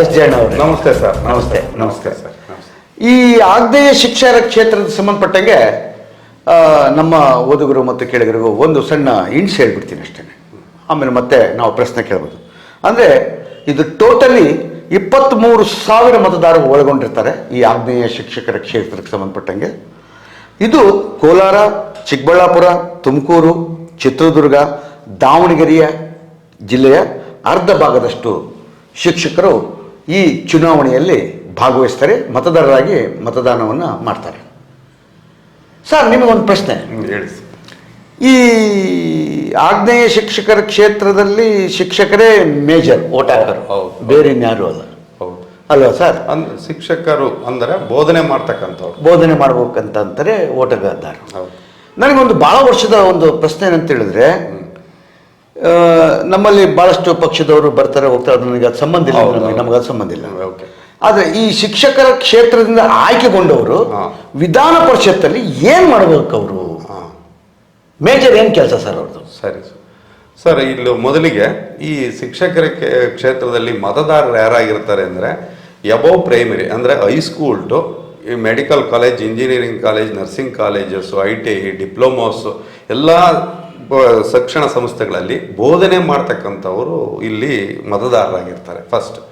S Jayanna ಅವರು. ನಮಸ್ತೆ sir ನಮಸ್ತೆ, ನಮಸ್ತೆ. ಸರ್ ಈ ಆಗ್ನೇಯ ಶಿಕ್ಷಣ ಕ್ಷೇತ್ರದ ಸಂಬಂಧಪಟ್ಟಂಗೆ ನಮ್ಮ ಓದುಗರು ಮತ್ತು ಕೇಳಿಗರಿಗೂ ಒಂದು ಸಣ್ಣ ಇಂಟ್ಸ್ ಹೇಳ್ಬಿಡ್ತೀನಿ ಅಷ್ಟೇ. ಆಮೇಲೆ ಮತ್ತೆ ನಾವು ಪ್ರಶ್ನೆ ಕೇಳ್ಬೋದು. ಅಂದರೆ ಇದು ಟೋಟಲಿ ಇಪ್ಪತ್ತ್ಮೂರು ಸಾವಿರ ಮತದಾರರು ಒಳಗೊಂಡಿರ್ತಾರೆ ಈ ಆಗ್ನೇಯ ಶಿಕ್ಷಕರ ಕ್ಷೇತ್ರಕ್ಕೆ ಸಂಬಂಧಪಟ್ಟಂಗೆ. ಇದು ಕೋಲಾರ ಚಿಕ್ಕಬಳ್ಳಾಪುರ ತುಮಕೂರು ಚಿತ್ರದುರ್ಗ ದಾವಣಗೆರೆಯ ಜಿಲ್ಲೆಯ ಅರ್ಧ ಭಾಗದಷ್ಟು ಶಿಕ್ಷಕರು ಈ ಚುನಾವಣೆಯಲ್ಲಿ ಭಾಗವಹಿಸ್ತಾರೆ ಮತದಾರರಾಗಿ ಮತದಾನವನ್ನು ಮಾಡ್ತಾರೆ. ಸರ್ ನಿಮಗೊಂದು ಪ್ರಶ್ನೆ. ಹೇಳಿ ಈ ಆಗ್ನೇಯ ಶಿಕ್ಷಕರ ಕ್ಷೇತ್ರದಲ್ಲಿ ಶಿಕ್ಷಕರೇ ಮೇಜರ್. ಓಟ್ ಹಾಕರು ಬೇರೆ ಇನ್ಯಾರು ಅಲ್ಲ. ಅಲ್ವಾ ಸರ್? ಅಂದ್ರೆ ಶಿಕ್ಷಕರು ಅಂದರೆ ಬೋಧನೆ ಮಾಡ್ತಕ್ಕಂಥವ್ರು. ಬೋಧನೆ ಮಾಡ್ಬೇಕಂತ ಅಂತಾರೆ ಓಟಗಾರರು. ಹೌದು. ನನಗೊಂದು ಭಾಳ ವರ್ಷದ ಒಂದು ಪ್ರಶ್ನೆ ಏನಂತ ಹೇಳಿದ್ರೆ ನಮ್ಮಲ್ಲಿ ಭಾಳಷ್ಟು ಪಕ್ಷದವರು ಬರ್ತಾರೆ ಹೋಗ್ತಾರೆ ಅದು ನನಗೆ ಅದು ಸಂಬಂಧ ಇಲ್ಲ ನಮಗೆ ನಮಗೆ ಅದು ಸಂಬಂಧ ಇಲ್ಲ. ಓಕೆ. ಆದರೆ ಈ ಶಿಕ್ಷಕರ ಕ್ಷೇತ್ರದಿಂದ ಆಯ್ಕೆಗೊಂಡವರು ವಿಧಾನ ಪರಿಷತ್ತಲ್ಲಿ ಏನು ಮಾಡಬೇಕು ಅವರು? ಮೇಜರ್ ಏನು ಕೆಲಸ ಸರ್ ಅವ್ರದ್ದು? ಸರಿ ಸರ್. ಸರ್ ಇಲ್ಲಿ ಮೊದಲಿಗೆ ಈ ಶಿಕ್ಷಕರ ಕ್ಷೇತ್ರದಲ್ಲಿ ಮತದಾರರು ಯಾರಾಗಿರ್ತಾರೆ ಅಂದರೆ ಎಬೋ ಪ್ರೈಮರಿ ಅಂದರೆ ಹೈಸ್ಕೂಲ್ ಟು ಈ medical college engineering college nursing colleges I T I ಡಿಪ್ಲೊಮೋಸು ಎಲ್ಲ ಶಿಕ್ಷಣ ಸಂಸ್ಥೆಗಳಲ್ಲಿ ಬೋಧನೆ ಮಾಡ್ತಕ್ಕಂಥವರು ಇಲ್ಲಿ ಮತದಾರರಾಗಿರ್ತಾರೆ. ಫಸ್ಟ್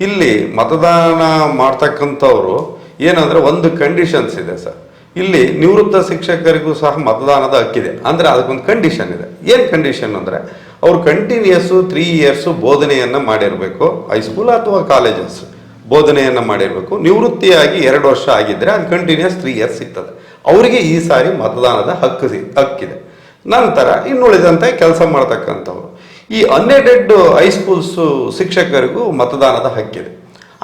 ಇಲ್ಲಿ ಮತದಾನ ಮಾಡ್ತಕ್ಕಂಥವ್ರು ಏನಂದ್ರೆ ಒಂದು ಕಂಡೀಷನ್ಸ್ ಇದೆ ಸರ್. ಇಲ್ಲಿ ನಿವೃತ್ತ ಶಿಕ್ಷಕರಿಗೂ ಸಹ ಮತದಾನದ ಹಕ್ಕಿದೆ. ಅಂದ್ರೆ ಅದಕ್ಕೊಂದು ಕಂಡೀಷನ್ ಇದೆ. ಏನು ಕಂಡೀಷನ್ ಅಂದ್ರೆ ಅವ್ರು ಕಂಟಿನ್ಯೂಸ್ ತ್ರೀ ಇಯರ್ಸ್ ಬೋಧನೆಯನ್ನ ಮಾಡಿರಬೇಕು. ಹೈಸ್ಕೂಲ್ ಅಥವಾ ಕಾಲೇಜಸ್ ಬೋಧನೆಯನ್ನ ಮಾಡಿರಬೇಕು. ನಿವೃತ್ತಿಯಾಗಿ ಎರಡು ವರ್ಷ ಆಗಿದ್ರೆ ಅದು ಕಂಟಿನ್ಯೂಸ್ ತ್ರೀ ಇಯರ್ಸ್ ಸಿಗ್ತದೆ. ಅವರಿಗೆ ಈ ಸಾರಿ ಮತದಾನದ ಹಕ್ಕು ಸಿ- ಹಕ್ಕಿದೆ. ನಂತರ ಇನ್ನುಳಿದಂತೆ ಕೆಲಸ ಮಾಡ್ತಕ್ಕಂಥವ್ರು. ಈ ಹನ್ನೆರಡೆಡ್ ಹೈಸ್ಕೂಲ್ಸ್ ಶಿಕ್ಷಕರಿಗೂ ಮತದಾನದ ಹಕ್ಕಿದೆ.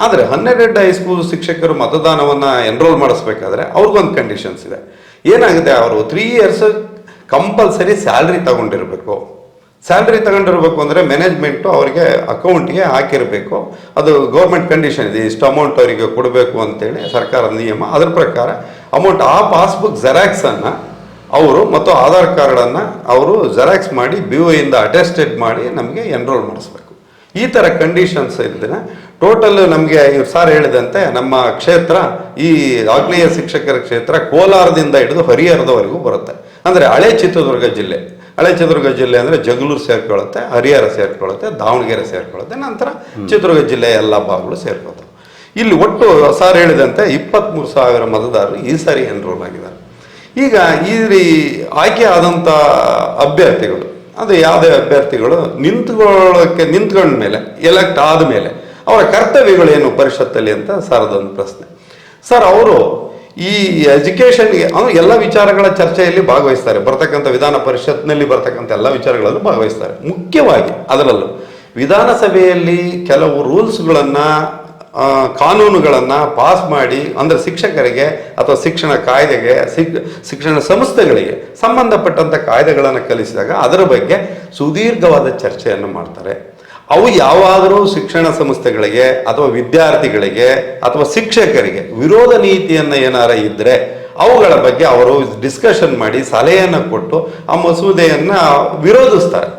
ಆದರೆ ಹನ್ನೆರಡೆಡ್ ಹೈಸ್ಕೂಲ್ ಶಿಕ್ಷಕರು ಮತದಾನವನ್ನು ಎನ್ರೋಲ್ ಮಾಡಿಸ್ಬೇಕಾದ್ರೆ ಅವ್ರಿಗೊಂದು ಕಂಡೀಷನ್ಸ್ ಇದೆ. ಏನಾಗುತ್ತೆ, ಅವರು ತ್ರೀ ಇಯರ್ಸ್ ಕಂಪಲ್ಸರಿ ಸ್ಯಾಲ್ರಿ ತಗೊಂಡಿರಬೇಕು. ಸ್ಯಾಲ್ರಿ ತಗೊಂಡಿರಬೇಕು ಅಂದರೆ ಮ್ಯಾನೇಜ್ಮೆಂಟು ಅವರಿಗೆ ಅಕೌಂಟ್ಗೆ ಹಾಕಿರಬೇಕು. ಅದು ಗೌರ್ಮೆಂಟ್ ಕಂಡೀಷನ್ ಇದೆ, ಇಷ್ಟು ಅಮೌಂಟ್ ಅವರಿಗೆ ಕೊಡಬೇಕು ಅಂತೇಳಿ ಸರ್ಕಾರದ ನಿಯಮ. ಅದರ ಪ್ರಕಾರ ಅಮೌಂಟ್ ಆ ಪಾಸ್ಬುಕ್ ಜೆರಾಕ್ಸನ್ನು ಅವರು ಮತ್ತು ಆಧಾರ್ ಕಾರ್ಡನ್ನು ಅವರು ಜೆರಾಕ್ಸ್ ಮಾಡಿ ಬಿ ಇಂದ ಅಟೆಸ್ಟೆಡ್ ಮಾಡಿ ನಮಗೆ ಎನ್ರೋಲ್ ಮಾಡಿಸ್ಬೇಕು. ಈ ಥರ ಕಂಡೀಷನ್ಸ್ ಇದ್ದರೆ ಟೋಟಲ್ ನಮಗೆ ಇವ್ರು ಸಾರ್ ಹೇಳಿದಂತೆ ನಮ್ಮ ಕ್ಷೇತ್ರ ಈ ಆಗ್ನೇಯ ಶಿಕ್ಷಕರ ಕ್ಷೇತ್ರ ಕೋಲಾರದಿಂದ ಹಿಡಿದು ಹರಿಹರದವರೆಗೂ ಬರುತ್ತೆ. ಅಂದರೆ ಹಳೆ ಚಿತ್ರದುರ್ಗ ಜಿಲ್ಲೆ. ಹಳೆ ಚಿತ್ರದುರ್ಗ ಜಿಲ್ಲೆ ಅಂದರೆ ಜಗಳೂರು ಸೇರ್ಕೊಳ್ಳುತ್ತೆ ಹರಿಹರ ಸೇರ್ಕೊಳ್ಳುತ್ತೆ ದಾವಣಗೆರೆ ಸೇರ್ಕೊಳ್ಳುತ್ತೆ ನಂತರ ಚಿತ್ರದುರ್ಗ ಜಿಲ್ಲೆಯ ಎಲ್ಲ ಭಾಗಗಳು ಸೇರ್ಕೊಳ್ತವೆ. ಇಲ್ಲಿ ಒಟ್ಟು ಸಾರ್ ಹೇಳಿದಂತೆ ಇಪ್ಪತ್ತ್ಮೂರು ಸಾವಿರ ಮತದಾರರು ಈ ಸಾರಿ ಎನ್ರೋಲ್ ಆಗಿದ್ದಾರೆ. ಈಗ ಈ ಆಯ್ಕೆ ಆದಂಥ ಅಭ್ಯರ್ಥಿಗಳು, ಅಂದ್ರೆ ಯಾವುದೇ ಅಭ್ಯರ್ಥಿಗಳು ನಿಂತ್ಕೊಳ್ಳೋಕ್ಕೆ ನಿಂತ್ಕೊಂಡ ಮೇಲೆ ಎಲೆಕ್ಟ್ ಆದ ಮೇಲೆ ಅವರ ಕರ್ತವ್ಯಗಳೇನು ಪರಿಷತ್ತಲ್ಲಿ ಅಂತ ಸರ್ ಅದೊಂದು ಪ್ರಶ್ನೆ. ಸರ್, ಅವರು ಈ ಎಜುಕೇಷನ್ಗೆ, ಅವನು ಎಲ್ಲ ವಿಚಾರಗಳ ಚರ್ಚೆಯಲ್ಲಿ ಭಾಗವಹಿಸ್ತಾರೆ. ಬರ್ತಕ್ಕಂಥ ವಿಧಾನ ಪರಿಷತ್ನಲ್ಲಿ ಬರ್ತಕ್ಕಂಥ ಎಲ್ಲ ವಿಚಾರಗಳಲ್ಲೂ ಭಾಗವಹಿಸ್ತಾರೆ. ಮುಖ್ಯವಾಗಿ ಅದರಲ್ಲೂ ವಿಧಾನಸಭೆಯಲ್ಲಿ ಕೆಲವು ರೂಲ್ಸ್ಗಳನ್ನು ಕಾನೂನುಗಳನ್ನು ಪಾಸ್ ಮಾಡಿ ಅಂದರೆ ಶಿಕ್ಷಕರಿಗೆ ಅಥವಾ ಶಿಕ್ಷಣ ಕಾಯ್ದೆಗೆ, ಶಿಕ್, ಶಿಕ್ಷಣ ಸಂಸ್ಥೆಗಳಿಗೆ ಸಂಬಂಧಪಟ್ಟಂಥ ಕಾಯ್ದೆಗಳನ್ನು ಕಲಿಸಿದಾಗ ಅದರ ಬಗ್ಗೆ ಸುದೀರ್ಘವಾದ ಚರ್ಚೆಯನ್ನು ಮಾಡ್ತಾರೆ. ಅವು ಯಾವಾದರೂ ಶಿಕ್ಷಣ ಸಂಸ್ಥೆಗಳಿಗೆ ಅಥವಾ ವಿದ್ಯಾರ್ಥಿಗಳಿಗೆ ಅಥವಾ ಶಿಕ್ಷಕರಿಗೆ ವಿರೋಧ ನೀತಿಯನ್ನು ಏನಾರ ಇದ್ದರೆ ಅವುಗಳ ಬಗ್ಗೆ ಅವರು ಡಿಸ್ಕಷನ್ ಮಾಡಿ ಸಲಹೆಯನ್ನು ಕೊಟ್ಟು ಆ ಮಸೂದೆಯನ್ನು ವಿರೋಧಿಸ್ತಾರೆ.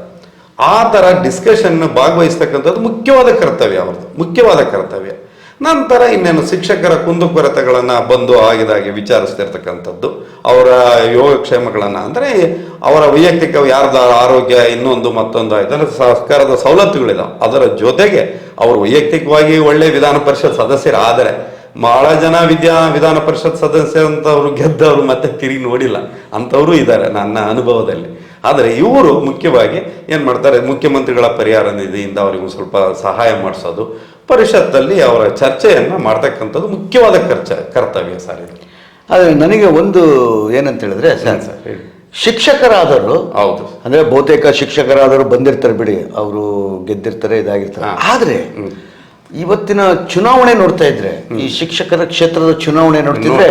ಆ ಥರ ಡಿಸ್ಕಷನ್ ಭಾಗವಹಿಸ್ತಕ್ಕಂಥದ್ದು ಮುಖ್ಯವಾದ ಕರ್ತವ್ಯ ಅವ್ರದ್ದು, ಮುಖ್ಯವಾದ ಕರ್ತವ್ಯ. ನಂತರ ಇನ್ನೇನು ಶಿಕ್ಷಕರ ಕುಂದುಕೊರತೆಗಳನ್ನು ಬಂದು ಆಗಿದಾಗೆ ವಿಚಾರಿಸ್ತಿರ್ತಕ್ಕಂಥದ್ದು, ಅವರ ಯೋಗಕ್ಷೇಮಗಳನ್ನು. ಅಂದರೆ ಅವರ ವೈಯಕ್ತಿಕ ಯಾರ್ದ ಆರೋಗ್ಯ ಇನ್ನೊಂದು ಮತ್ತೊಂದು ಇದರ ಸರ್ಕಾರದ ಸವಲತ್ತುಗಳಿದಾವೆ. ಅದರ ಜೊತೆಗೆ ಅವರು ವೈಯಕ್ತಿಕವಾಗಿ ಒಳ್ಳೆ ವಿಧಾನ ಪರಿಷತ್ ಸದಸ್ಯರಾದರೆ ಬಹಳ ಜನ ವಿದ್ಯಾ ವಿಧಾನ ಪರಿಷತ್ ಸದಸ್ಯರಂತವ್ರು ಗೆದ್ದವರು ಮತ್ತೆ ತಿರುಗಿ ನೋಡಿಲ್ಲ. ಅಂಥವರು ಇದ್ದಾರೆ ನನ್ನ ಅನುಭವದಲ್ಲಿ. ಆದರೆ ಇವರು ಮುಖ್ಯವಾಗಿ ಏನು ಮಾಡ್ತಾರೆ, ಮುಖ್ಯಮಂತ್ರಿಗಳ ಪರಿಹಾರ ನಿಧಿಯಿಂದ ಅವರಿಗೂ ಸ್ವಲ್ಪ ಸಹಾಯ ಮಾಡಿಸೋದು ಪರಿಷತ್ತಲ್ಲಿ ಅವರ ಚರ್ಚೆಯನ್ನು ಮಾಡ್ತಕ್ಕಂಥದ್ದು ಮುಖ್ಯವಾದ ಖರ್ಚ ಕರ್ತವ್ಯ ಸರ್ ಇದು. ಆದರೆ ನನಗೆ ಒಂದು ಏನಂತ ಹೇಳಿದ್ರೆ ಸರ್ ಶಿಕ್ಷಕರಾದವರು ಹೌದು. ಅಂದ್ರೆ ಬಹುತೇಕ ಶಿಕ್ಷಕರಾದರೂ ಬಂದಿರ್ತಾರೆ ಬಿಡಿ ಅವರು ಗೆದ್ದಿರ್ತಾರೆ ಇದಾಗಿರ್ತಾರೆ. ಆದರೆ ಇವತ್ತಿನ ಚುನಾವಣೆ ನೋಡ್ತಾ ಇದ್ರೆ ಈ ಶಿಕ್ಷಕರ ಕ್ಷೇತ್ರದ ಚುನಾವಣೆ ನೋಡ್ತಿದ್ರೆ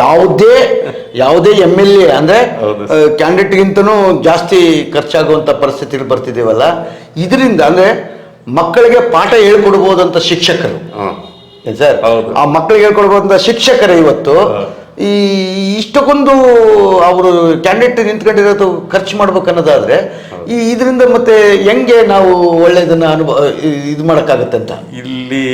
ಯಾವುದೇ ಯಾವುದೇ ಎಂ ಎಲ್ ಎ ಅಂದ್ರೆ. ಕ್ಯಾಂಡಿಡೇಟ್ಗಿಂತನೂ ಜಾಸ್ತಿ ಖರ್ಚಾಗುವಂತ ಪರಿಸ್ಥಿತಿಗಳು ಬರ್ತಿದ್ದೀವಲ್ಲ ಇದರಿಂದ ಅಂದ್ರೆ ಮಕ್ಕಳಿಗೆ ಪಾಠ ಹೇಳ್ಕೊಡ್ಬೋದಂತ ಶಿಕ್ಷಕರು. ಸರ್. ಆ ಮಕ್ಕಳಿಗೆ ಹೇಳ್ಕೊಡ್ಬೋದಂತ ಶಿಕ್ಷಕರೇ ಇವತ್ತು ಈ ಇಷ್ಟಕ್ಕೊಂದು ಅವರು ಕ್ಯಾಂಡಿಡೇಟ್ ನಿಂತ್ಕೊಂಡಿರೋದು ಖರ್ಚು ಮಾಡ್ಬೇಕು ಅನ್ನೋದಾದ್ರೆ ಈ ಇದರಿಂದ ಮತ್ತೆ ಹೆಂಗೆ ನಾವು ಒಳ್ಳೆಯದನ್ನ ಅನುಭವ ಇದು ಮಾಡೋಕ್ಕಾಗತ್ತೆ ಅಂತ ಇಲ್ಲಿ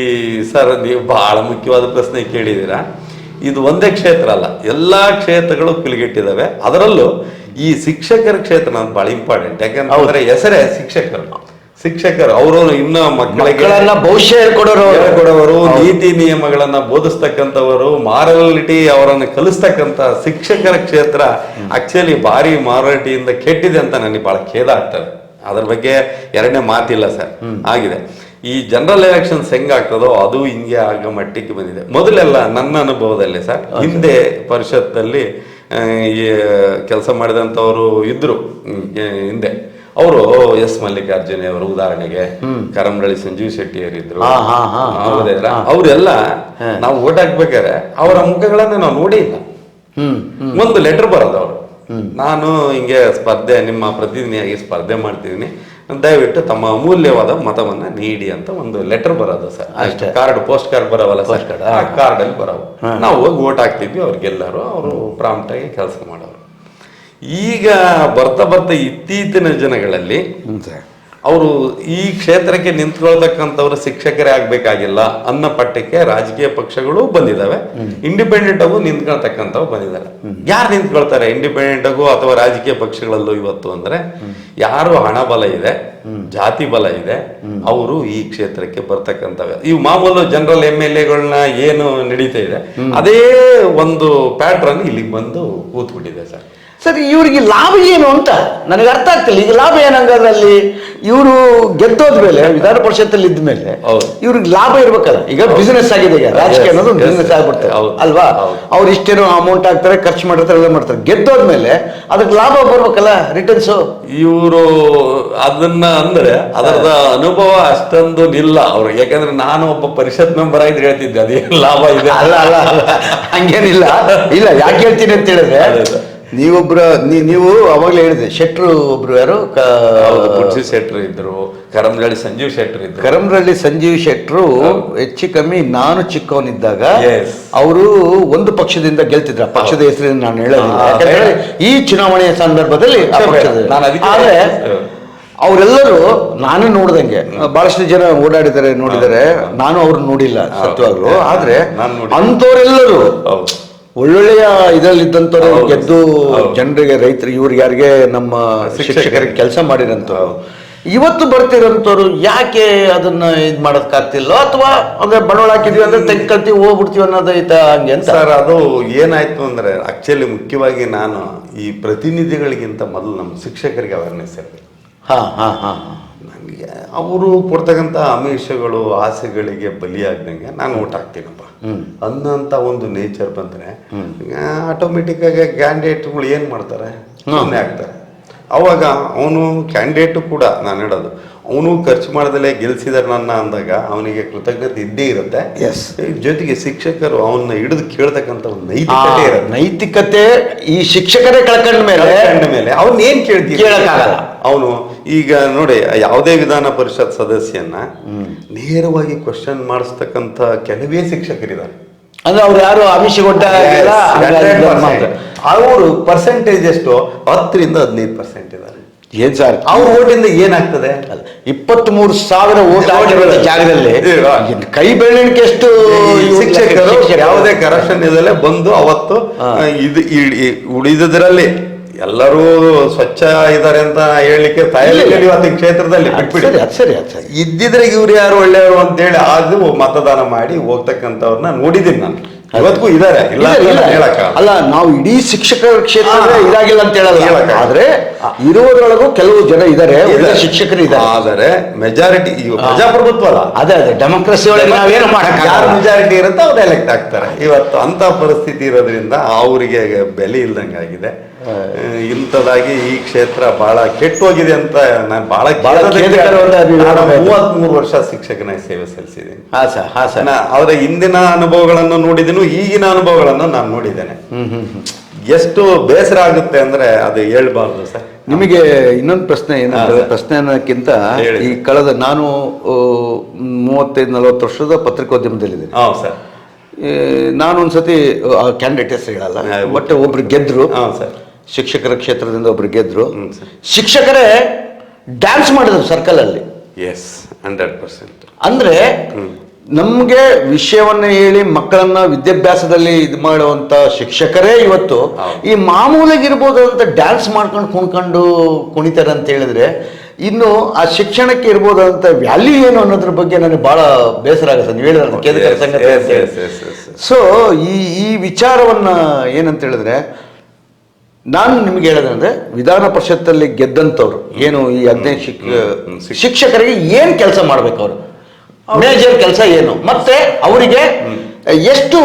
ಸರ್ ನೀವು ಬಹಳ ಮುಖ್ಯವಾದ ಪ್ರಶ್ನೆ ಕೇಳಿದ್ದೀರಾ. ಇದು ಒಂದೇ ಕ್ಷೇತ್ರ ಅಲ್ಲ ಎಲ್ಲಾ ಕ್ಷೇತ್ರಗಳು ಪಿಲಿಗೆಟ್ಟಿದ್ದಾವೆ. ಅದರಲ್ಲೂ ಈ ಶಿಕ್ಷಕರ ಕ್ಷೇತ್ರ ನಮ್ಗೆ ಬಹಳ ಇಂಪಾರ್ಟೆಂಟ್ ಯಾಕಂದ್ರೆ ಹೆಸರೇ ಶಿಕ್ಷಕರು ಶಿಕ್ಷಕರು ಅವರು ಇನ್ನ ಮಕ್ಕಳಿಗೆ ಮಕ್ಕಳನ್ನ ಭವಿಷ್ಯ ಹೇಳ್ಕೊಡೋರು. ಹೇಳ್ಕೊಡೋರು ನೀತಿ ನಿಯಮಗಳನ್ನ ಬೋಧಿಸ್ತಕ್ಕಂಥವರು ಮಾರಲಿಟಿ ಅವರನ್ನು ಕಲಿಸ್ತಕ್ಕಂತ ಶಿಕ್ಷಕರ ಕ್ಷೇತ್ರ ಆಕ್ಚುಲಿ ಭಾರಿ ಮಾರಾಟಿಯಿಂದ ಕೆಟ್ಟಿದೆ ಅಂತ ನನಗೆ ಬಹಳ ಖೇದ ಆಗ್ತದೆ. ಅದ್ರ ಬಗ್ಗೆ ಎರಡನೇ ಮಾತಿಲ್ಲ ಸರ್. ಆಗಿದೆ. ಈ ಜನರಲ್ ಎಲೆಕ್ಷನ್ಸ್ ಹೆಂಗಾಗ್ತದೋ ಅದು ಹಿಂಗೆ ಆಗ ಮಟ್ಟಿಗೆ ಬಂದಿದೆ. ಮೊದಲೆಲ್ಲ ನನ್ನ ಅನುಭವದಲ್ಲಿ ಸರ್ ಹಿಂದೆ. ಪರಿಷತ್ತಲ್ಲಿ ಕೆಲಸ ಮಾಡಿದಂಥವರು ಇದ್ರು ಹಿಂದೆ. ಅವರು ಎಸ್ ಮಲ್ಲಿಕಾರ್ಜುನ ಅವರು ಉದಾಹರಣೆಗೆ ಕರಂರಳಿ ಸಂಜೀವ್ ಶೆಟ್ಟಿ ಅವರಿದ್ರು. ಹಾ, ಹಾ, ಹಾ, ಹಾ. ಅವರೆಲ್ಲ ನಾವು ಓಟ್ ಹಾಕ್ಬೇಕಾದ್ರೆ ಅವರ ಮುಖಗಳನ್ನ ನಾವು ನೋಡಿ ಇಲ್ಲ. ಒಂದು ಲೆಟರ್ ಬರೋದು ಅವರು. ನಾನು ಹಿಂಗೆ ಸ್ಪರ್ಧೆ ನಿಮ್ಮ ಪ್ರತಿನಿಧಿಯಾಗಿ ಸ್ಪರ್ಧೆ ಮಾಡ್ತಿದ್ದೀನಿ. ದಯವಿಟ್ಟು ತಮ್ಮ ಅಮೂಲ್ಯವಾದ ಮತವನ್ನ ನೀಡಿ ಅಂತ ಒಂದು ಲೆಟರ್ ಬರೋದು ಸರ್. ಅಷ್ಟೇ. ಕಾರ್ಡ್ ಪೋಸ್ಟ್ ಕಾರ್ಡ್ ಬರೋವಲ್ಲ ಸರ್? ಕಾರ್ಡ್ ಅಲ್ಲಿ ಬರೋವು. ನಾವು ಹೋಗಿ ಓಟ್ ಹಾಕ್ತಿದ್ವಿ ಅವ್ರಿಗೆಲ್ಲರೂ ಅವರು ಪ್ರಾಮ್ಟಾಗಿ ಕೆಲಸ ಮಾಡೋರು. ಈಗ ಬರ್ತಾ ಬರ್ತಾ ಇತ್ತೀಚಿನ ಜನಗಳಲ್ಲಿ ಅವರು ಈ ಕ್ಷೇತ್ರಕ್ಕೆ ನಿಂತ್ಕೊಳ್ತಕ್ಕಂಥವ್ರು ಶಿಕ್ಷಕರೇ ಆಗ್ಬೇಕಾಗಿಲ್ಲ ಅನ್ನೋ ಪಟ್ಟಕ್ಕೆ ರಾಜಕೀಯ ಪಕ್ಷಗಳು ಬಂದಿದ್ದಾವೆ. ಇಂಡಿಪೆಂಡೆಂಟ್ ಆಗು ನಿಂತ್ಕೊಳ್ತಕ್ಕಂಥವು ಬಂದಿದ್ದಾರೆ. ಯಾರು ನಿಂತ್ಕೊಳ್ತಾರೆ? ಇಂಡಿಪೆಂಡೆಂಟ್ ಆಗು ಅಥವಾ ರಾಜಕೀಯ ಪಕ್ಷಗಳಲ್ಲೂ ಇವತ್ತು ಅಂದ್ರೆ ಯಾರು ಹಣ ಬಲ ಇದೆ ಜಾತಿ ಬಲ ಇದೆ ಅವರು ಈ ಕ್ಷೇತ್ರಕ್ಕೆ ಬರ್ತಕ್ಕಂಥವೆ ಇವು ಮಾಮೂಲು ಜನರಲ್ ಎಂ ಎಲ್ ಎಗಳನ್ನ ಏನು ನಡೀತಾ ಇದೆ ಅದೇ ಒಂದು ಪ್ಯಾಟ್ರನ್ ಇಲ್ಲಿಗೆ ಬಂದು ಕೂತ್ಬಿಟ್ಟಿದೆ ಸರ್. ಸರ್ ಇವ್ರಿಗೆ ಲಾಭ ಏನು ಅಂತ ನನಗೆ ಅರ್ಥ ಆಗ್ತಿಲ್ಲ. ಈಗ ಲಾಭ ಏನಂಗಾದ್ರೆ ಅಲ್ಲಿ ಇವರು ಗೆದ್ದೋದ್ಮೇಲೆ ವಿಧಾನ ಪರಿಷತ್ತಲ್ಲಿ ಇದ್ದ ಮೇಲೆ ಇವ್ರಿಗೆ ಲಾಭ ಇರ್ಬೇಕಲ್ಲ. ಈಗ ಬಿಸ್ನೆಸ್ ಆಗಿದೆ ಈಗ. ರಾಜಕೀಯ ಅನ್ನೋದು yes, ಬಿಸ್ನೆಸ್ ಆಗ್ಬಿಡ್ತಾರೆ. ಅಲ್ವಾ. ಅವ್ರು ಇಷ್ಟೇನೋ ಅಮೌಂಟ್ ಹಾಕ್ತಾರೆ ಖರ್ಚು ಮಾಡ್ತಾರೆ ಎಲ್ಲ ಮಾಡ್ತಾರೆ. ಗೆದ್ದೋದ್ಮೇಲೆ ಅದಕ್ಕೆ ಲಾಭ ಬರ್ಬೇಕಲ್ಲ ರಿಟರ್ನ್ಸ್ ಇವರು ಅದನ್ನ ಅಂದ್ರೆ ಅದರದ ಅನುಭವ ಅಷ್ಟೊಂದು ಇಲ್ಲ ಅವ್ರು ಯಾಕಂದ್ರೆ ನಾನು ಒಬ್ಬ ಪರಿಷತ್ ಮೆಂಬರ್ ಆಗಿ ಹೇಳ್ತಿದ್ದೆ ಅದೇನು ಲಾಭ ಇದೆ ಅಲ್ಲ ಅಲ್ಲ ಅಲ್ಲ. ಹಂಗೇನಿಲ್ಲ. ಇಲ್ಲ ಯಾಕೆ ಹೇಳ್ತೀನಿ ಅಂತ ಹೇಳಿದ್ರೆ ಅದೇ, ಅದೇ. ನೀ- ನೀವು ಅವಾಗಲೇ ಹೇಳಿದೆ ಶೆಟ್ರು ಒಬ್ರು ಯಾರು? ಹೌದು, ಶೆಟ್ರು ಇದ್ರು ಕರಮರಳ್ಳಿ ಸಂಜೀವ್ ಶೆಟ್ರು ಇದ್ರು. ಕರಂರಳ್ಳಿ ಸಂಜೀವ್ ಶೆಟ್ರು ಹೆಚ್ಚು ಕಮ್ಮಿ ನಾನು ಚಿಕ್ಕವನಿದ್ದಾಗ. ಅವರು ಒಂದು ಪಕ್ಷದಿಂದ ಗೆಲ್ತಿದ್ರು. ಪಕ್ಷದ ಹೆಸರಿನ ನಾನು ಹೇಳೋದಿಲ್ಲ. ಈ ಚುನಾವಣೆಯ ಸಂದರ್ಭದಲ್ಲಿ ಆದ್ರೆ ಅವರೆಲ್ಲರೂ ನಾನು ನೋಡ್ದಂಗೆ. ಬಹಳಷ್ಟು ಜನ ಓಡಾಡಿದ್ದಾರೆ ನೋಡಿದ್ದಾರೆ. ನಾನು ಅವ್ರನ್ನ ನೋಡಿಲ್ಲ ಸತ್ಯವಾಗ್ಲು. ಆದ್ರೆ ಅಂತವರೆಲ್ಲರೂ ಒಳ್ಳೊಳ್ಳೆಯ ಇದರಲ್ಲಿದ್ದಂಥವ್ರು. ಗೆದ್ದು ಜನರಿಗೆ ರೈತರು ಇವ್ರಿಗೆ ಯಾರಿಗೆ ನಮ್ಮ ಶಿಕ್ಷಕರಿಗೆ. ಕೆಲಸ ಮಾಡಿರಂಥವ್ರು ಇವತ್ತು ಬರ್ತಿರೋಂಥವ್ರು ಯಾಕೆ ಅದನ್ನ ಇದು ಮಾಡೋದಕ್ಕಾಗ್ತಿಲ್ಲ ಅಥವಾ ಅಂದ್ರೆ ಬಂಡವಾಳ ಹಾಕಿದ್ವಿ ಅಂದ್ರೆ ತೆಗ್ಕಳ್ತೀವಿ ಹೋಗ್ಬಿಡ್ತೀವಿ ಅನ್ನೋದೈತ ಹಂಗೆ ಅಂತ? ಸರ್ ಅದು ಏನಾಯ್ತು ಅಂದ್ರೆ ಆಕ್ಚುಲಿ ಮುಖ್ಯವಾಗಿ ನಾನು ಈ ಪ್ರತಿನಿಧಿಗಳಿಗಿಂತ ಮೊದಲು ನಮ್ಮ ಶಿಕ್ಷಕರಿಗೆ ಅವೇರ್ನೆಸ್ ಇರಬೇಕು. ಹಾ ಹಾ ಹಾ. ಅವರು ಕೊಡ್ತಕ್ಕಂಥ ಆಮಿಷಗಳು ಆಸೆಗಳಿಗೆ ಬಲಿಯಾಗ್ದಂಗೆ ನಾನು ಊಟ ಹಾಕ್ತೀನಪ್ಪ. ಅನ್ನೋಂಥ ಒಂದು ನೇಚರ್ ಬಂದರೆ ಆಟೋಮೆಟಿಕ್ ಆಗಿ ಕ್ಯಾಂಡಿಡೇಟ್ಗಳು ಏನು ಮಾಡ್ತಾರೆ? ಸುಮ್ಮನೆ ಆಗ್ತಾರೆ. ಅವಾಗ ಅವನು ಕ್ಯಾಂಡಿಡೇಟು ಕೂಡ ನಾನು ಹೇಳೋದು ಅವನು ಖರ್ಚು ಮಾಡ್ದಲೇ ಗೆಲ್ಸಿದಾರೆ ನನ್ನ ಅಂದಾಗ ಅವನಿಗೆ ಕೃತಜ್ಞತೆ ಇದ್ದೇ ಇರುತ್ತೆ. ಎಸ್ ಜೊತೆಗೆ ಶಿಕ್ಷಕರು ಅವನ್ನ ಹಿಡಿದು ಕೇಳ್ತಕ್ಕಂಥ ಒಂದು ನೈತಿಕತೆ ಇರುತ್ತೆ. ನೈತಿಕತೆ ಈ ಶಿಕ್ಷಕರೇ ಕಳ್ಕೊಂಡ ಮೇಲೆ ಮೇಲೆ ಅವನ್ ಏನ್ ಕೇಳ್ತೀವಿ ಕೇಳಕ್ಕಾಗಲ್ಲ. ಅವನು ಈಗ ನೋಡಿ ಯಾವುದೇ ವಿಧಾನ ಪರಿಷತ್ ಸದಸ್ಯನ ನೇರವಾಗಿ ಕ್ವಶನ್ ಮಾಡಿಸ್ತಕ್ಕಂತ ಕೆಲವೇ ಶಿಕ್ಷಕರಿದ್ದಾರೆ. ಅಂದ್ರೆ ಅವ್ರು ಯಾರು ಆಮಿಷಗೊಂಡ ಅವರು ಪರ್ಸೆಂಟೇಜ್ ಎಷ್ಟು? ಹತ್ತರಿಂದ ಹದಿನೈದು ಪರ್ಸೆಂಟ್ ಇದ್ದಾರೆ. ಏನ್ ಸರ್? ಅವ್ರ ಓಟಿಂದ ಏನಾಗ್ತದೆ? ಇಪ್ಪತ್ತ್ ಮೂರು ಸಾವಿರ ಓಟ್ ಆಗಿರೋ ಜಾಗದಲ್ಲಿ ಕೈ ಬೆರಳಿಕೆ ಎಷ್ಟು ಶಿಕ್ಷಕರು ಯಾವುದೇ ಕರಪ್ಷನ್ ಇದಲ್ಲೇ ಬಂದು ಅವತ್ತು ಇದು ಉಳಿದದ್ರಲ್ಲಿ ಎಲ್ಲರೂ ಸ್ವಚ್ಛ ಇದ್ದಾರೆ ಅಂತ ಹೇಳಲಿಕ್ಕೆ ತಯಾರಿ ಇವತ್ತು ಈ ಕ್ಷೇತ್ರದಲ್ಲಿ ಬಿಟ್ಬಿಡಿ. ಅದು ಸರಿ ಅದು ಸರಿ. ಇದ್ದಿದ್ರೆ ಇವ್ರು ಯಾರು ಒಳ್ಳೆಯವರು ಅಂತೇಳಿ ಅದು ಮತದಾನ ಮಾಡಿ ಹೋಗ್ತಕ್ಕಂಥವ್ರನ್ನ ನೋಡಿದ್ದೀನಿ ನಾನು. ಇವತ್ತಿಗೂ ಇದ್ದಾರೆ. ಇಲ್ಲ ಇಲ್ಲ. ಹೇಳಕ್ಕಾಗಲ್ಲ. ಅಲ್ಲ ನಾವು ಇಡೀ ಶಿಕ್ಷಕರ ಕ್ಷೇತ್ರ ಇದಾಗಿಲ್ಲ ಅಂತ ಹೇಳಲ್ಲ. ಆದ್ರೆ ಇರುವುದ್ರೊಳಗೂ ಕೆಲವು ಜನ ಇದ್ದಾರೆ. ಶಿಕ್ಷಕರು ಇದ್ದಾರೆ. ಆದರೆ ಮೆಜಾರಿಟಿ ಪ್ರಜಾಪ್ರಭುತ್ವ ಅಲ್ಲ. ಅದೇ ಅದೇ. ಡೆಮೋಕ್ರಸಿ ಒಳಗೆ ನಾವೇನು ಯಾರು ಮಾಡಕ್ಕಾಗಲ್ಲ ಮೆಜಾರಿಟಿ ಇರುತ್ತೆ ಅವ್ರು ಎಲೆಕ್ಟ್ ಆಗ್ತಾರೆ. ಇವತ್ತು ಅಂತ ಪರಿಸ್ಥಿತಿ ಇರೋದ್ರಿಂದ ಅವರಿಗೆ ಬೆಲೆ ಇಲ್ದಂಗೆ ಆಗಿದೆ ಇಂಥದಾಗಿ ಈ ಕ್ಷೇತ್ರ ಬಹಳ ಕೆಟ್ಟೋಗಿದೆ ಅಂತ ನಾನು ಬಹಳ. ಮೂವತ್ತ್ ಮೂರು ವರ್ಷ ಶಿಕ್ಷಕನಾಗಿ ಸೇವೆ ಸಲ್ಲಿಸಿದ್ದೀನಿ. ಹಾ ಸರ್ ಹಾ ಸರ್. ನಾ- ಅವರ ಹಿಂದಿನ ಅನುಭವಗಳನ್ನು ನೋಡಿದೀನಿ ಈಗಿನ ಅನುಭವಗಳನ್ನು ನಾನು ನೋಡಿದ್ದೇನೆ. ಎಷ್ಟು ಬೇಸರ ಆಗುತ್ತೆ ಅಂದ್ರೆ ಅದು ಹೇಳ್ಬಾರ್ದು ಸರ್. ನಿಮಗೆ ಇನ್ನೊಂದು ಪ್ರಶ್ನೆ ಏನಂದ್ರೆ ಪ್ರಶ್ನೆ ಅನ್ನೋಕ್ಕಿಂತ ಈ ಕಳೆದ ನಾನು ಮೂವತ್ತೈದು ನಲವತ್ತು ವರ್ಷದ ಪತ್ರಿಕೋದ್ಯಮದಲ್ಲಿದ್ದೀನಿ. ಹಾಂ ಸರ್. ಏ, ನಾನು ಒಂದ್ಸತಿ ಕ್ಯಾಂಡಿಡೇಟ್ ಹೆಸರು ಹೇಳಲ್ಲ ಬಟ್ ಒಬ್ರು ಗೆದ್ರು. ಹಾಂ ಸರ್. ಶಿಕ್ಷಕರ ಕ್ಷೇತ್ರದಿಂದ ಒಬ್ರು ಗೆದ್ರು. ಶಿಕ್ಷಕರೇ ಡ್ಯಾನ್ಸ್ ಮಾಡಿದ್ರು ಸರ್ಕಲ್ ಅಲ್ಲಿ. ಎಸ್ ಹಂಡ್ರೆಡ್ ಪರ್ಸೆಂಟ್ ಅಂದ್ರೆ ನಮ್ಗೆ ವಿಷಯವನ್ನ ಹೇಳಿ ಮಕ್ಕಳನ್ನ ವಿದ್ಯಾಭ್ಯಾಸದಲ್ಲಿ ಇದು ಮಾಡುವಂತ ಶಿಕ್ಷಕರೇ ಇವತ್ತು. ಈ ಮಾಮೂಲಿಗಿರ್ಬೋದು ಅಂತ ಡ್ಯಾನ್ಸ್ ಮಾಡ್ಕೊಂಡು ಕುಣ್ಕೊಂಡು ಕುಣಿತಾರೆ ಅಂತ ಹೇಳಿದ್ರೆ ಇನ್ನು ಆ ಶಿಕ್ಷಣಕ್ಕೆ ಇರ್ಬೋದಂತ ವ್ಯಾಲ್ಯೂ ಏನು ಅನ್ನೋದ್ರ ಬಗ್ಗೆ ನನಗೆ ಬಹಳ ಬೇಸರ ಆಗುತ್ತೆ. ನೀವು ಹೇಳಿದ್ರೆ ಸಂಗತಿ. ಸೊ ಈ ಈ ವಿಚಾರವನ್ನ ಏನಂತ ಹೇಳಿದ್ರೆ ನಾನು ನಿಮ್ಗೆ ಹೇಳೋದಂದ್ರೆ ವಿಧಾನ ಪರಿಷತ್ತಲ್ಲಿ ಗೆದ್ದಂಥವ್ರು ಏನು ಈ ಹದಿನೈದು ಶಿಕ್ ಶಿಕ್ಷ- ಶಿಕ್ಷಕರಿಗೆ ಏನು ಕೆಲಸ ಮಾಡ್ಬೇಕು ಅವರು? ಮೇಜರ್ ಕೆಲಸ ಏನು? ಮತ್ತೆ ಅವರಿಗೆ ಎಷ್ಟು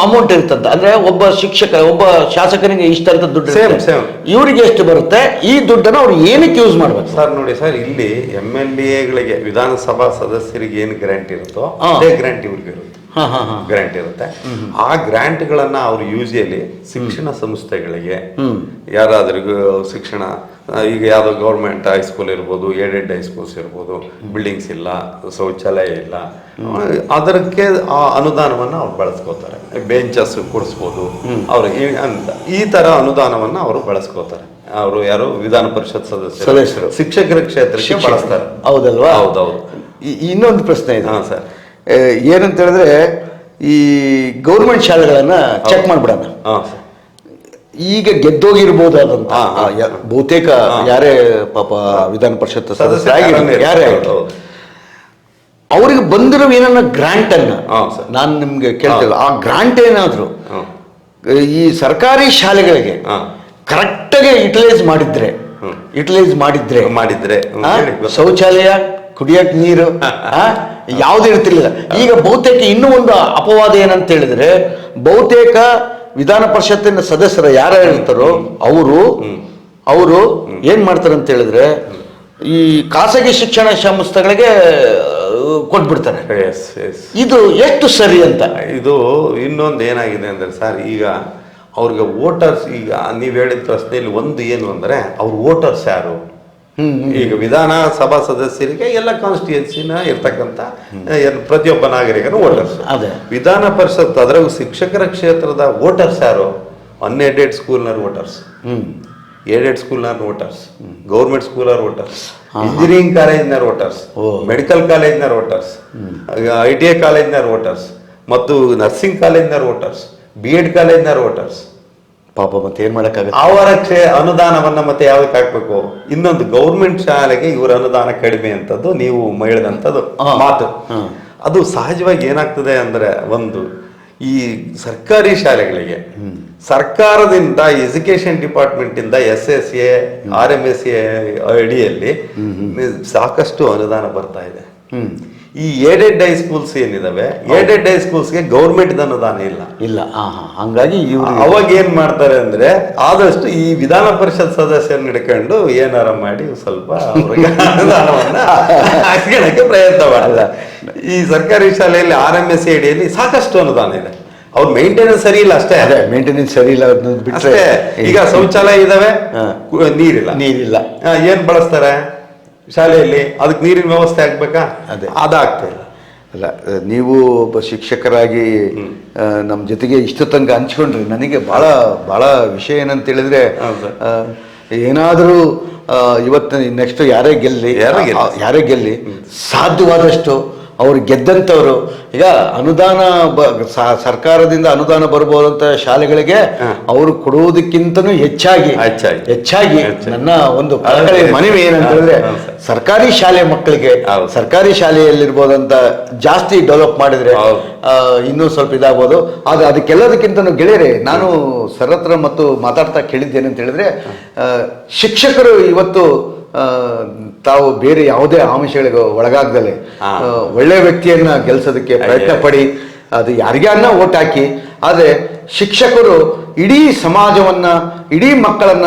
ಅಮೌಂಟ್ ಇರ್ತದ? ಅಂದ್ರೆ ಒಬ್ಬ ಶಿಕ್ಷಕ ಒಬ್ಬ ಶಾಸಕನಿಗೆ ಇಷ್ಟ ಅಂತ ದುಡ್ಡು ಸೇಮ್ ಸೇಮ್. ಇವರಿಗೆ ಎಷ್ಟು ಬರುತ್ತೆ? ಈ ದುಡ್ಡನ್ನು ಅವ್ರು ಏನಕ್ಕೆ ಯೂಸ್ ಮಾಡ್ಬೇಕು? ಸರ್ ನೋಡಿ ಸರ್ ಇಲ್ಲಿ ಎಂ ಎಲ್ ಎಗಳಿಗೆ ವಿಧಾನಸಭಾ ಸದಸ್ಯರಿಗೆ ಏನು ಗ್ರಾಂಟ್ ಇರುತ್ತೋ ಅದೇ ಗ್ರ್ಯಾಂಟ್ ಇವ್ರಿಗೆ ಇರುತ್ತೆ ಹಾ ಹಾ ಹಾ. ಗ್ರ್ಯಾಂಟ್ ಇರುತ್ತೆ. ಆ ಗ್ರ್ಯಾಂಟ್ಗಳನ್ನು ಅವರು ಯೂಸಿಯಲ್ಲಿ ಶಿಕ್ಷಣ ಸಂಸ್ಥೆಗಳಿಗೆ ಯಾರಾದ್ರೂ ಯಾರಾದ್ರಿಗೂ ಶಿಕ್ಷಣ ಈಗ ಯಾವುದೋ ಗೌರ್ಮೆಂಟ್ ಹೈಸ್ಕೂಲ್ ಇರ್ಬೋದು ಏಡೆಡ್ ಹೈಸ್ಕೂಲ್ಸ್ ಇರ್ಬೋದು ಬಿಲ್ಡಿಂಗ್ಸ್ ಇಲ್ಲ ಶೌಚಾಲಯ ಇಲ್ಲ ಅದಕ್ಕೆ ಆ ಅನುದಾನವನ್ನು ಅವ್ರು ಬಳಸ್ಕೋತಾರೆ. ಬೆಂಚಸ್ ಕೊಡಿಸ್ಬೋದು ಅವ್ರಿಗೆ ಅಂತ ಈ ತರ ಅನುದಾನವನ್ನು ಅವರು ಬಳಸ್ಕೋತಾರೆ. ಅವರು ಯಾರು ವಿಧಾನ ಪರಿಷತ್ ಸದಸ್ಯರು. ಸದಸ್ಯರು. ಶಿಕ್ಷಕರ ಕ್ಷೇತ್ರಕ್ಕೆ. ಬಳಸ್ತಾರೆ. ಹೌದಲ್ವಾ? ಹೌದೌದು. ಇನ್ನೊಂದು ಪ್ರಶ್ನೆ ಇದೆ. ಹಾ ಸರ್. ಏನಂತ ಹೇಳಿದ್ರೆ ಈ ಗೌರ್ಮೆಂಟ್ ಶಾಲೆಗಳನ್ನ ಚೆಕ್ ಮಾಡ್ಬಿಡೋಣ. ಈಗ ಗೆದ್ದೋಗಿರ್ಬೋದಾದಂತ ಬಹುತೇಕ ಯಾರೇ ಪಾಪ ವಿಧಾನ ಪರಿಷತ್ ಸದಸ್ಯ ಸದಸ್ಯರಾಗಿರ್ಲಿ, ಯಾರೇ ಆಗಿರ್ಲಿ. ಅವ್ರಿಗೆ ಬಂದಿರೋ ಏನನ್ನ ಗ್ರಾಂಟ್ ಅನ್ನ. ನಾನು ನಿಮ್ಗೆ ಕೇಳ್ತಿಲ್ಲ. ಆ ಗ್ರಾಂಟ್ ಏನಾದ್ರು. ಈ ಸರ್ಕಾರಿ ಶಾಲೆಗಳಿಗೆ. ಕರೆಕ್ಟಾಗಿ ಯುಟಿಲೈಸ್ ಮಾಡಿದ್ರೆ. ಯುಟಿಲೈಸ್ ಮಾಡಿದ್ರೆ ಮಾಡಿದ್ರೆ. ಶೌಚಾಲಯ ಕುಡಿಯಕ್ ನೀರು ಯಾವ್ದು ಇರ್ತಿರ್ಲಿಲ್ಲ ಈಗ ಬಹುತೇಕ ಇನ್ನೂ ಒಂದು ಅಪವಾದ ಏನಂತ ಹೇಳಿದ್ರೆ ಬಹುತೇಕ ವಿಧಾನ ಪರಿಷತ್ತಿನ ಸದಸ್ಯರು ಯಾರು ಇರ್ತಾರೋ ಅವರು ಅವರು ಏನ್ ಮಾಡ್ತಾರೆ ಅಂತ ಹೇಳಿದ್ರೆ ಈ ಖಾಸಗಿ ಶಿಕ್ಷಣ ಸಂಸ್ಥೆಗಳಿಗೆ ಕೊಟ್ಬಿಡ್ತಾರೆ. ಇದು ಎಷ್ಟು ಸರಿ ಅಂತ? ಇದು ಇನ್ನೊಂದು ಏನಾಗಿದೆ ಅಂದ್ರೆ ಸರ್ ಈಗ ಅವ್ರಿಗೆ ವೋಟರ್ಸ್ ಈಗ ನೀವು ಹೇಳಿದ ಪ್ರಶ್ನೆಯಲ್ಲಿ ಒಂದು ಏನು ಅಂದರೆ ಅವ್ರ ವೋಟರ್ಸ್ ಯಾರು? ಈಗ ವಿಧಾನಸಭಾ ಸದಸ್ಯರಿಗೆ ಎಲ್ಲ ಕಾನ್ಸ್ಟಿಟ್ಯೂನ್ಸಿನ ಇರ್ತಕ್ಕಂಥ ಪ್ರತಿಯೊಬ್ಬ ನಾಗರಿಕನು ವೋಟರ್ಸ್ ಅದೇ. ವಿಧಾನ ಪರಿಷತ್ ಅದ್ರಾಗ ಶಿಕ್ಷಕರ ಕ್ಷೇತ್ರದ ವೋಟರ್ಸ್ ಯಾರು? ಅನ್ಎಡೆಡ್ ಸ್ಕೂಲ್ನರ್ ವೋಟರ್ಸ್ ಏಡೆಡ್ ಸ್ಕೂಲ್ನರ್ ವೋಟರ್ಸ್ ಗೌರ್ಮೆಂಟ್ ಸ್ಕೂಲರ್ ವೋಟರ್ಸ್ ಇಂಜಿನಿಯರಿಂಗ್ ಕಾಲೇಜ್ನರ್ ವೋಟರ್ಸ್ ಓಹ್ ಮೆಡಿಕಲ್ ಕಾಲೇಜ್ನರ್ ವೋಟರ್ಸ್ ಐ ಟಿ ಐ ಕಾಲೇಜ್ನರ್ ವೋಟರ್ಸ್ ಮತ್ತು ನರ್ಸಿಂಗ್ ಕಾಲೇಜ್ನರ್ ವೋಟರ್ಸ್ ಬಿ ಎಡ್ ಕಾಲೇಜ್ನರ್ ವೋಟರ್ಸ್ ಪಾಪ ಮತ್ತೆ ಏನ್ ಮಾಡಕ್ಕಾಗತ್ತೆ? ಅವರ ಕ್ಷೇ ಅನುದಾನವನ್ನ ಮತ್ತೆ ಯಾವ್ದಕ್ಕೆ ಹಾಕ್ಬೇಕು ಇನ್ನೊಂದು ಗೌರ್ಮೆಂಟ್ ಶಾಲೆಗೆ ಇವರ ಅನುದಾನ ಕಡಿಮೆ ಅಂತದ್ದು ನೀವು ಹೇಳಿದಂತದ್ದು. ಮಾತು. ಅದು ಸಹಜವಾಗಿ ಏನಾಗ್ತದೆ ಅಂದ್ರೆ ಒಂದು ಈ ಸರ್ಕಾರಿ ಶಾಲೆಗಳಿಗೆ ಸರ್ಕಾರದಿಂದ ಎಜುಕೇಶನ್ ಡಿಪಾರ್ಟ್ಮೆಂಟ್ ಇಂದ S S A R M S A ಅಡಿಯಲ್ಲಿ ಸಾಕಷ್ಟು ಅನುದಾನ ಬರ್ತಾ ಇದೆ. ಈ ಏಡೆಡ್ ಹೈ ಸ್ಕೂಲ್ಸ್ ಏನಿದಾವೆ? ಏಡೆಡ್ ಹೈ ಸ್ಕೂಲ್ಸ್ಗೆ ಗೌರ್ಮೆಂಟ್ ಅನುದಾನ ಇಲ್ಲ. ಇಲ್ಲ ಹಂಗಾಗಿ ಇವ್ರು ಅವಾಗ ಏನ್ ಮಾಡ್ತಾರೆ ಅಂದ್ರೆ ಆದಷ್ಟು ಈ ವಿಧಾನ ಪರಿಷತ್ ಸದಸ್ಯರನ್ನ ಹಿಡ್ಕೊಂಡು ಏನಾರ ಮಾಡಿ ಸ್ವಲ್ಪ ಹಾಕ್ಕೊಳಕ್ಕೆ ಪ್ರಯತ್ನ ಮಾಡಲ್ಲ ಈ ಸರ್ಕಾರಿ ಶಾಲೆಯಲ್ಲಿ ಆರ್ ಎಂ ಎಸ್ ಅಡಿಯಲ್ಲಿ ಸಾಕಷ್ಟು ಅನುದಾನ ಇದೆ. ಅವ್ರ ಮೇಂಟೆನೆನ್ಸ್ ಸರಿ ಇಲ್ಲ ಅಷ್ಟೇ. ಅದೇ ಮೇಂಟೆನೆನ್ಸ್ ಸರಿ ಇಲ್ಲ ಬಿಟ್ಟರೆ ಈಗ ಶೌಚಾಲಯ ಇದಾವೆ. ನೀರಿಲ್ಲ. ನೀರಿಲ್ಲ. ಏನ್ ಬಳಸ್ತಾರೆ? ಶಾಲೆಯಲ್ಲಿ ಅದಕ್ಕೆ ನೀರಿನ ವ್ಯವಸ್ಥೆ ಆಗ್ಬೇಕಾ? ಅದೇ. ಅದಾಗ್ತಾ ಇಲ್ಲ. ಅಲ್ಲ ನೀವು ಒಬ್ಬ ಶಿಕ್ಷಕರಾಗಿ ನಮ್ಮ ಜೊತೆಗೆ ಇಷ್ಟು ತನಕ ಹಂಚ್ಕೊಂಡ್ರಿ. ನನಗೆ ಭಾಳ ಭಾಳ ವಿಷಯ ಏನಂತ ಹೇಳಿದ್ರೆ ಏನಾದರೂ ಇವತ್ತು ನೆಕ್ಸ್ಟ್ ಯಾರೇ ಗೆಲ್ಲಿ. ಯಾರೇ ಗೆಲ್ಲಿ. ಸಾಧ್ಯವಾದಷ್ಟು ಅವ್ರು ಗೆದ್ದಂಥವ್ರು ಈಗ ಅನುದಾನ ಬ- ಸರ್ಕಾರದಿಂದ ಅನುದಾನ ಬರ್ಬೋದಂತ ಶಾಲೆಗಳಿಗೆ. ಅವರು ಕೊಡುವುದಕ್ಕಿಂತನೂ ಹೆಚ್ಚಾಗಿ ಹೆಚ್ಚಾಗಿ. ನನ್ನ ಒಂದು ಮನವಿ ಏನಂತ ಹೇಳಿದ್ರೆ ಸರ್ಕಾರಿ ಶಾಲೆ ಮಕ್ಕಳಿಗೆ. ಸರ್ಕಾರಿ ಶಾಲೆಯಲ್ಲಿರ್ಬೋದಂತ ಜಾಸ್ತಿ ಡೆವಲಪ್ ಮಾಡಿದ್ರೆ. ಇನ್ನೂ ಸ್ವಲ್ಪ ಇದಾಗ್ಬೋದು ಆದ್ರೆ ಅದಕ್ಕೆಲ್ಲದಕ್ಕಿಂತ ಗೆಳೆಯರೆ ನಾನು ಸರತ್ರ ಮತ್ತು ಮಾತಾಡ್ತಾ ಕೇಳಿದ್ದೇನೆ ಅಂತ ಹೇಳಿದ್ರೆ ಶಿಕ್ಷಕರು ಇವತ್ತು ತಾವು ಬೇರೆ ಯಾವುದೇ ಆಮಿಷಗಳಿಗೆ ಒಳಗಾಗ್ದಲೆ ಒಳ್ಳೆ ವ್ಯಕ್ತಿಯನ್ನ ಗೆಲ್ಸೋದಕ್ಕೆ ಪ್ರಯತ್ನ ಪಡಿ ಅದು ಯಾರಿಗಾನ ಓಟ್ ಹಾಕಿ ಆದರೆ ಶಿಕ್ಷಕರು ಇಡೀ ಸಮಾಜವನ್ನ ಇಡೀ ಮಕ್ಕಳನ್ನ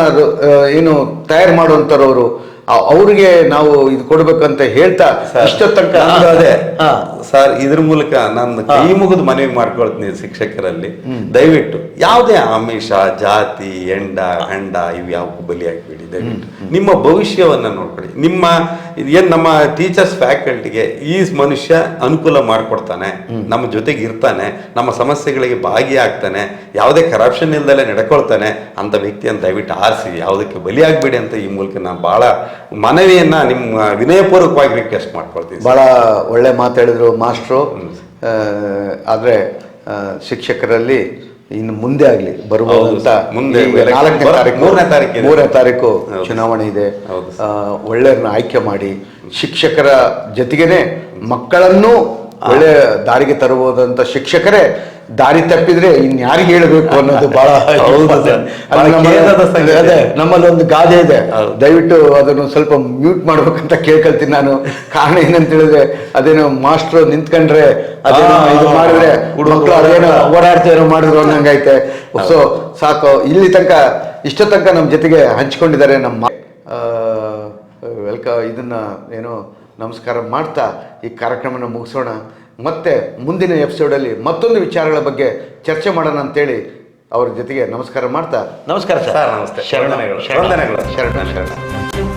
ಏನು ತಯಾರು ಮಾಡುವಂಥವ್ರವರು ಅವ್ರಿಗೆ ನಾವು ಇದು ಕೊಡ್ಬೇಕಂತ ಹೇಳ್ತಾ ಸರ್, ಇಷ್ಟ ತನಕ ಅದೇ ಹಾ. ಸರ್ ಇದ್ರ ಮೂಲಕ ನಾನು ಕೈ ಮುಗಿದು ಮನವಿ ಮಾಡ್ಕೊಳ್ತೀನಿ ಶಿಕ್ಷಕರಲ್ಲಿ. ದಯವಿಟ್ಟು ಯಾವುದೇ ಆಮಿಷ ಜಾತಿ ಎಂಡ ಹಂಡ ಇವು ಬಲಿಯಾಗಿ ಬಲಿಯಾಗಬೇಡಿ. ದಯವಿಟ್ಟು. ನಿಮ್ಮ ಭವಿಷ್ಯವನ್ನ ನೋಡ್ಕೊಳ್ಳಿ. ನಿಮ್ಮ ಏನ್ ನಮ್ಮ ಟೀಚರ್ಸ್ ಫ್ಯಾಕಲ್ಟಿಗೆ ಈ ಮನುಷ್ಯ ಅನುಕೂಲ ಮಾಡಿಕೊಡ್ತಾನೆ ನಮ್ಮ ಜೊತೆಗೆ ಇರ್ತಾನೆ ನಮ್ಮ ಸಮಸ್ಯೆಗಳಿಗೆ ಭಾಗಿಯಾಗ್ತಾನೆ ಯಾವುದೇ ಕರಪ್ಷನ್ ಇಲ್ದಲೆ ನಡ್ಕೊಳ್ತಾನೆ ಅಂತ ವ್ಯಕ್ತಿಯನ್ನು ದಯವಿಟ್ಟು ಆರಿಸಿ ಯಾವುದಕ್ಕೆ ಬಲಿಯಾಗಬೇಡಿ ಅಂತ ಈ ಮೂಲಕ ನಾನು ಬಹಳ ಮನವಿಯನ್ನು ನಿಮ್ಮ ವಿನಯಪೂರ್ವಕವಾಗಿ ರಿಕ್ವೆಸ್ಟ್ ಮಾಡ್ಕೊಳ್ತೀನಿ ಬಹಳ ಒಳ್ಳೆ ಮಾತಾಡಿದ್ರು ಮಾಸ್ಟ್ರು. ಆದರೆ ಶಿಕ್ಷಕರಲ್ಲಿ ಇನ್ನು ಮುಂದೆ ಆಗಲಿ ಬರ್ಬೋದಂತ ಮೂರನೇ ಮುಂದೆ ಬರೋ- ತಾರೀಕು ಮೂರನೇ. ಮೂರನೇ ತಾರೀಕು ಚುನಾವಣೆ ಇದೆ. ಒಳ್ಳೆಯವ್ರನ್ನ ಆಯ್ಕೆ ಮಾಡಿ ಶಿಕ್ಷಕರ ಜೊತೆಗೇನೆ ಮಕ್ಕಳನ್ನು ಒಳ್ಳೆ ದಾರಿಗೆ ತರಬಹುದಂತ ಶಿಕ್ಷಕರೇ ದಾರಿ ತಪ್ಪಿದ್ರೆ ಇನ್ಯಾರಿಗೆ ಹೇಳಬೇಕು ಅನ್ನೋದು ಬಹಳ ಅದೇ ನಮ್ಮಲ್ಲಿ ಒಂದು ಗಾದೆ ಇದೆ. ದಯವಿಟ್ಟು ಅದನ್ನು ಸ್ವಲ್ಪ ಮ್ಯೂಟ್ ಮಾಡ್ಬೇಕಂತ ಕೇಳ್ಕೊಳ್ತೀನಿ ನಾನು. ಕಾರಣ ಏನಂತ ಹೇಳಿದ್ರೆ ಅದೇನೋ ಮಾಸ್ಟರ್ ನಿಂತ್ಕೊಂಡ್ರೆ ಅದೇನೋ ಇದು ಮಾಡಿದ್ರೆ ಮಕ್ಕಳು ಅದೇನೋ ಓಡಾಡ್ತಾ- ಓಡಾಡ್ತಾ ಏನೋ ಮಾಡಿದ್ರು ಅನ್ನಂಗೈತೆ ಸೊ ಸಾಕು. ಇಲ್ಲಿ ತನಕ ಇಷ್ಟ ತನಕ ನಮ್ಮ ಜೊತೆಗೆ ಹಂಚ್ಕೊಂಡಿದ್ದಾರೆ ನಮ್ಮ ವೆಲ್ಕ ಇದನ್ನ ಏನೋ ನಮಸ್ಕಾರ ಮಾಡ್ತಾ ಈ ಕಾರ್ಯಕ್ರಮನ ಮುಗಿಸೋಣ. ಮತ್ತೆ ಮುಂದಿನ ಎಪಿಸೋಡಲ್ಲಿ ಮತ್ತೊಂದು ವಿಚಾರಗಳ ಬಗ್ಗೆ ಚರ್ಚೆ ಮಾಡೋಣ ಅಂತೇಳಿ ಅವ್ರ ಜೊತೆಗೆ ನಮಸ್ಕಾರ ಮಾಡ್ತಾ ನಮಸ್ಕಾರ ಸರ್. ನಮಸ್ತೆ. ಶರಣ. ಶರಣ ಶರಣ.